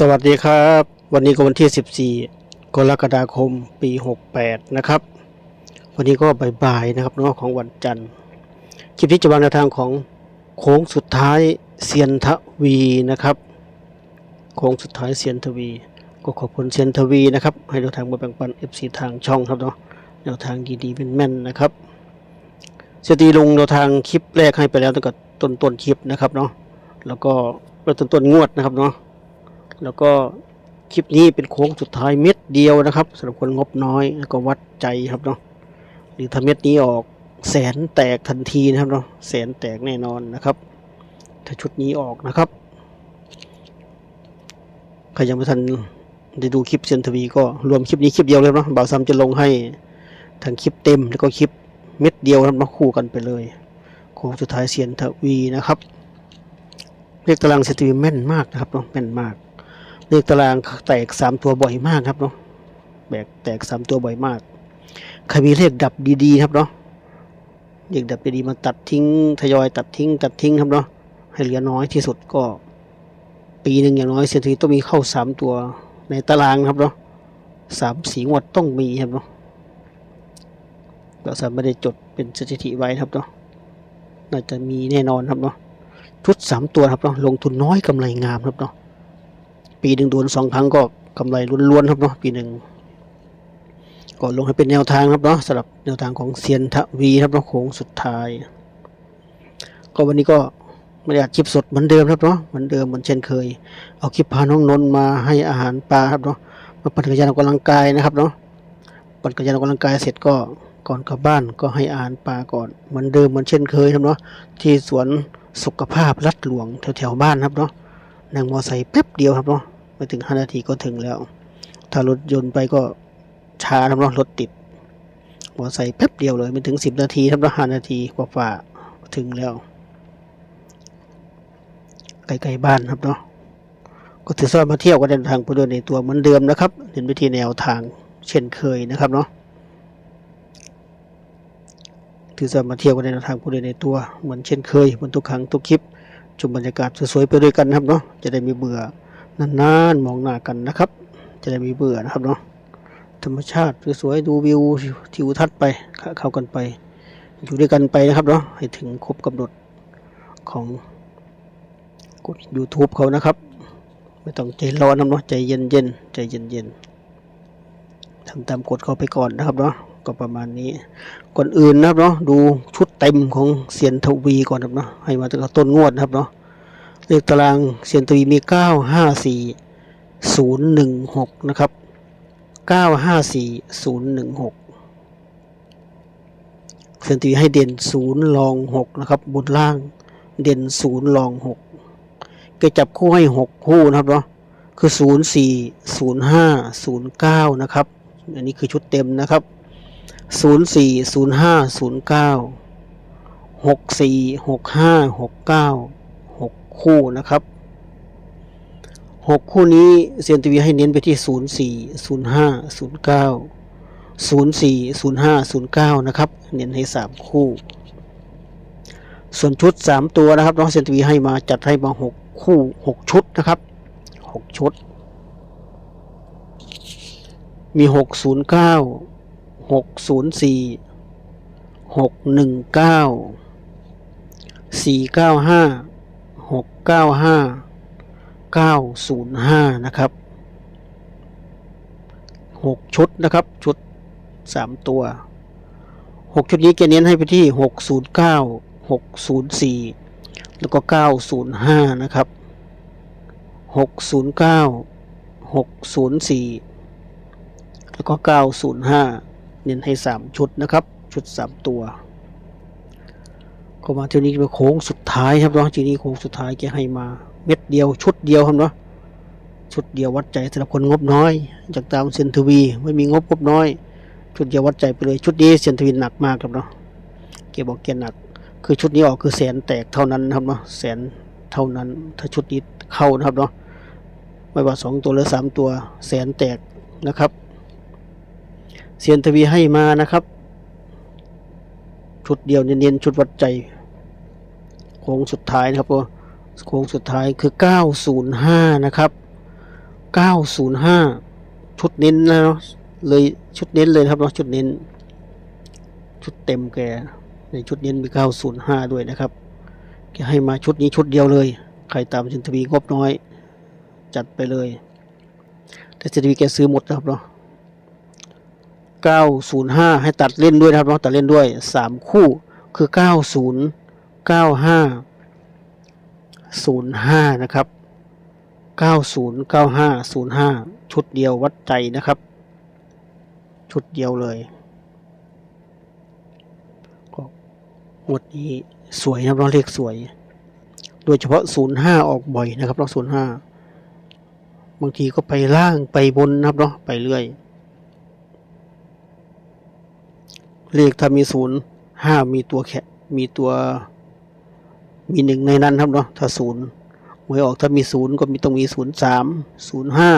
สวัสดีครับ วันนี้ก็วันที่ 14 กรกฎาคมปี 68 นะครับ วันนี้ก็บ่ายๆนะครับเนาะของวันจันทร์คลิปนี้จะวางแนวทางของโค้งสุดท้ายเซียนทวีนะครับโค้งสุดท้ายเซียนทวี ก็ขอบคุณเซียนทวีนะครับ ให้แนวทางมาแบ่งปัน FC ทางช่องครับเนาะแนวทางดีๆเป็นแม่นนะครับเสียตีลงแนวทางคลิปแรกให้ไปแล้วตั้งแต่ต้นต้นๆคลิปนะครับเนาะแล้วก็ต้นต้นๆงวดนะครับเนาะ แล้วก็คลิปนี้เป็นโค้งสุดท้ายเม็ดเดียวนะครับสำหรับคนงบน้อยแล้วก็วัดใจครับเนาะหรือถ้าเม็ดนี้ออกแสนแตกทันทีนะครับเนาะแสนแตกแน่นอนนะครับ ถ้าชุดนี้ออกนะครับใครยังไม่ทันได้ดูคลิปเซยนทวีก็รวมคลิปนี้คลิปเดียวเลยเนาะบ่าวซ้ำจะลงให้ทั้งคลิปเต็มแล้วก็คลิปเม็ดเดียวนะครับมาคู่กันไปเลยโค้งสุดท้ายเซียนทวีนะครับเลขตารางเซียนทวีแม่นมากนะครับเนาะแม่นมาก เลขตารางแตกสามตัวบ่อยมากครับเนาะแบกแตกสามตัวบ่อยมากใครมีเลขดับดีๆครับเนาะเลขดับดีๆมาตัดทิ้งทยอยตัดทิ้งตัดทิ้งครับเนาะให้เหลือน้อยที่สุดก็ ปีหนึ่งอย่างน้อยเสียทีต้องมีเข้าสามตัวในตารางครับเนาะสามสีงวดต้องมีครับเนาะก็สามไม่ได้จดเป็นสถิติไว้ครับเนาะน่าจะมีแน่นอนครับเนาะชุดสามตัวครับเนาะลงทุนน้อยกำไรงามครับเนาะ ปีหนึ่งโดนสองครั้งก็กำไรล้วนๆครับเนาะปีหนึ่งก็ลงให้เป็นแนวทางครับเนาะสำหรับแนวทางของเซียนทวีครับเนาะโค้งสุดท้าย ก็วันนี้ก็ไม่ได้อัดคลิปสดเหมือนเดิมครับเนาะเหมือนเดิมเหมือนเช่นเคย เอาคลิปพาน้องนนท์มาให้อาหารปลาครับเนาะมาปั่นจักรยานออกกำลังกายนะครับเนาะปั่นจักรยานออกกำลังกายเสร็จก็ก่อนกลับบ้านก็ให้อาหารปลาก่อนเหมือนเดิมเหมือนเช่นเคยครับเนาะที่สวนสุขภาพรัดหลวงแถวๆบ้านครับเนาะนั่งมอไซค์แป๊บเดียวครับเนาะ ไม่ถึงห้านาทีก็ถึงแล้ว ถ้ารถยนต์ไปก็ช้าครับเนรถติดมอไซค์แป๊บเดียวเลยไม่ถึงสิบนาทีครับเนห้านาทีกว่าฝ่าถึงแล้วใกล้ๆบ้านครับเนาะก็ถือว่ามาเที่ยวกันเดินทางไปด้วยในตัวเหมือนเดิมนะครับ เห็นวิธีแนวทางเช่นเคยนะครับเนาะถือว่ามาเที่ยวกันในแนทางไปด้วยในตัวเหมือนเช่นเคยเหมือนทุกครั้งทุกคลิปชมบรรยากาศสวยๆไปด้วยกันครับเนาะจะได้ไมีเบื่อ นานๆมองหน้ากันนะครับ จะได้มีเบื่อนะครับเนาะธรรมชาติสวยๆดูวิวทิวทัศน์ไปเข้ากันไป อยู่ด้วยกันไปนะครับเนาะให้ถึงครบกำหนดของกด YouTube เขานะครับ ไม่ต้องใจร้อนนะเนาะใจเย็นๆใจเย็นๆทำตามกฎเขาไปก่อนนะครับเนาะก็ประมาณนี้ ก่อนอื่นนะครับเนาะดูชุดเต็มของเซียนทวีก่อนครับเนาะให้มาตั้งแต่ต้นงวดนะครับเนาะ เลขตารางเซียนตีมี 9 5 4 0 1 6 นะครับ 9 5 4 0 1 6 เซียนตีให้เด่น 0 ลอง 6 นะครับ บนล่างเด่น 0 ลอง 6 ก็จับคู่ให้ 6 คู่นะครับเนาะ คือ 0 4 0 5 0 9 นะครับ อันนี้คือชุดเต็มนะครับ 0 4 0 5 0 9 6 4 6 5 6 9 คู่นะครับหกคู่นี้เซียนทีวีให้เน้นไปที่ศูนย์สี่ศูนย์ห้าศูนย์เก้าศูนย์สี่ศูนย์ห้าศูนย์เก้านะครับ เน้นให้สามคู่ ส่วนชุดสามตัวนะครับน้องเซียนทีวีให้มาจัดให้มาหกคู่หกชุดนะครับหกชุด มีหกศูนย์เก้าหกศูน ย์สี่หกหนึ่งเก้าสี่เก้าห้าหกเก้าห้าเก้าศูนย์ห้านะครับหกชุดนะครับ ชุดสามตัวหกชุดนี้แกเน้นให้ไปที่หกศูนย์เก้าหกศูนย์สี่แล้วก็เก้าศูนย์ห้านะครับหกศูนย์เก้าหกศูนย์สี่แล้วก็เก้าศูนย์ห้าเน้นให้สามชุดนะครับ ชุดสามตัว ก็มาเที่ยวนี้เป็นโค้งสุดท้ายครับเนาะทีนี้โค้งสุดท้ายแกให้มา เม็ดเดียวชุดเดียวครับเนาะชุดเดียววัดใจสำหรับคนงบน้อย จากตามเซนทวีไม่มีงบงบน้อย ชุดเดียววัดใจไปเลยชุดนี้เซนทวีหนักมากครับเนาะแกบอกแกหนัก คือชุดนี้ออกคือแสนแตกเท่านั้นครับเนาะแสนเท่านั้น ถ้าชุดนี้เข้านะครับเนาะไม่ว่าสองตัวหรือสามตัวแสนแตกนะครับเซียนทวีให้มานะครับ ชุดเดียวเน้นๆชุดวัดใจ ค้งสุดท้ายนะครับโค้งสุดท้ายคือ 905 นะครับเก้าศูนย์ห้าชุดเน้นนะเนาะเลยชุดเน้นเลยครับเนาะชุดเน้น ชุดเต็มแกในชุดเน้นมีเก้าศูนย์ห้าด้วยนะครับแกให้มาชุดนี้ชุดเดียวเลย ใครตามสินทวีงบน้อย จัดไปเลย แต่สินทวีแกซื้อหมดนะครับเนาะเก้าศูนย์ห้าให้ตัดเล่นด้วยนะครับเนาะตัดเล่นด้วยสามคู่คือเก้าศูนย์ห้าห้าศูนย์ห้านะครับ 90 95 05 ชุดเดียววัดใจนะครับ ชุดเดียวเลยก็หมดนี้สวยนะครับเราเลขสวย โดยเฉพาะ 05 ออกบ่อยนะครับเรา05 บางทีก็ไปล่างไปบนนะครับเนาะไปเรื่อย เลขถ้ามี 05 มีตัวแค่มีตัว มีหนึ่งในนั้นครับเนาะถ้า0หวยออกถ้ามีศูนย์ก็มีต้องมีศูนย์สามศูนย์ห้า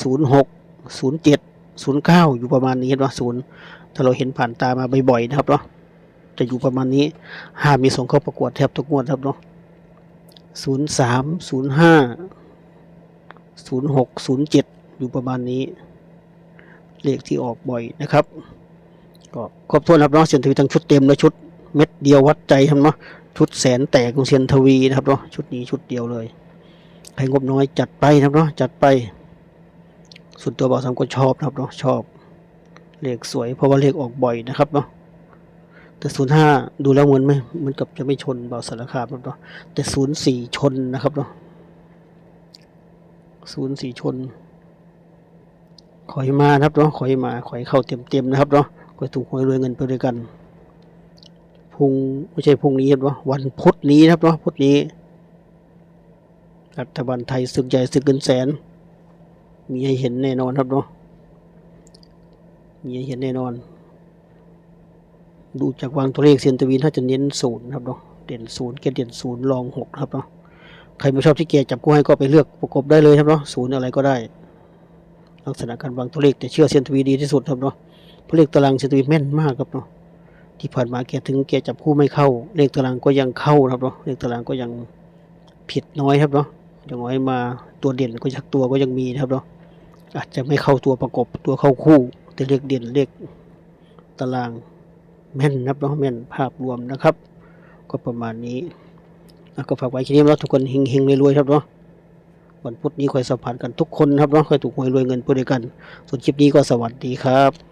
ศูนย์หกศูนย์เจ็ดศูนย์เก้าอยู่ประมาณนี้เห็นว่าศูนย์ถ้าเราเห็นผ่านตามาบ่อยๆนะครับเนาะจะอยู่ประมาณนี้ห้ามีส่งเข้าประกวดแทบทุกงวดครับเนาะศูนย์สามศูนย์ห้าศูนย์หกศูนย์เจ็ดอยู่ประมาณนี้ เลขที่ออกบ่อยนะครับ ก็ครบถ้วนครับเนาะเสียนทวีทั้งชุดเต็มและชุด เม็ดเดียววัดใจครับเนาะชุดแสนแตกของเซียนทวีนะครับเนาะชุดนี้ชุดเดียวเลยใครงบน้อยจัดไปนะครับเนาะจัดไปส่วนตัวบ่าวสามก็ชอบนะครับเนาะชอบเลขสวยเพราะว่าเลขออกบ่อยนะครับเนาะแต่ศูนย์ห้าดูแล้วเหมือนไม่เหมันกับจะไม่ชนบ่าวสารคามครับเนาะแต่ศูนย์สี่ชนนะครับเนาะศูนย์สี่ชน ขอให้มานะครับเนาะขอให้มาขอให้เข้าเต็มๆนะครับเนาะขอให้ถูกหวยรวยเงินไปด้วยกัน พรุ่งไม่ใช่พรุ่งนี้ครับเนาะวันพุธนี้ครับเนาะพุธนี้ รัฐบาลไทยศึกใหญ่ศึกเงินแสน มีให้เห็นแน่นอนครับเนาะมีให้เห็นแน่นอน ดูจากวางตัวเลขเซียนตวีนถ้าจะเน้นศูนย์ครับเนาะเด่นศูนย์เกณฑ์เด่นศูนย์รองหกครับเนาะใครไม่ชอบที่เกียรจับกู้ให้ก็ไปเลือกประกบได้เลยครับเนาะศูนย์อะไรก็ได้ ลักษณะการวางตัวเลขแต่เชื่อเซียนตวีดีที่สุดครับเนาะเพราะเลขตารางเซียนตวีแม่นมากครับเนาะ ที่ผ่านมาแกถึงแกจับคู่ไม่เข้า เลขตารางก็ยังเข้าครับเนาะเลขตารางก็ยังผิดน้อยครับเนาะอย่างน้อยมาตัวเด่นก็ยักตัวก็ยังมีนะครับเนาะอาจจะไม่เข้าตัวประกบตัวเข้าคู่ แต่เลขเด่นเลขตารางแม่นนะครับเนาะแม่นภาพรวมนะครับ ก็ประมาณนี้ก็ฝากไว้แค่นี้แล้วทุกคนเฮงๆรวยๆครับเนาะวันพุธนี้คอยสัมผัสกันทุกคนครับเนาะคอยถูกหวยรวยเงินไปด้วยกัน ส่วนคลิปนี้ก็สวัสดีครับ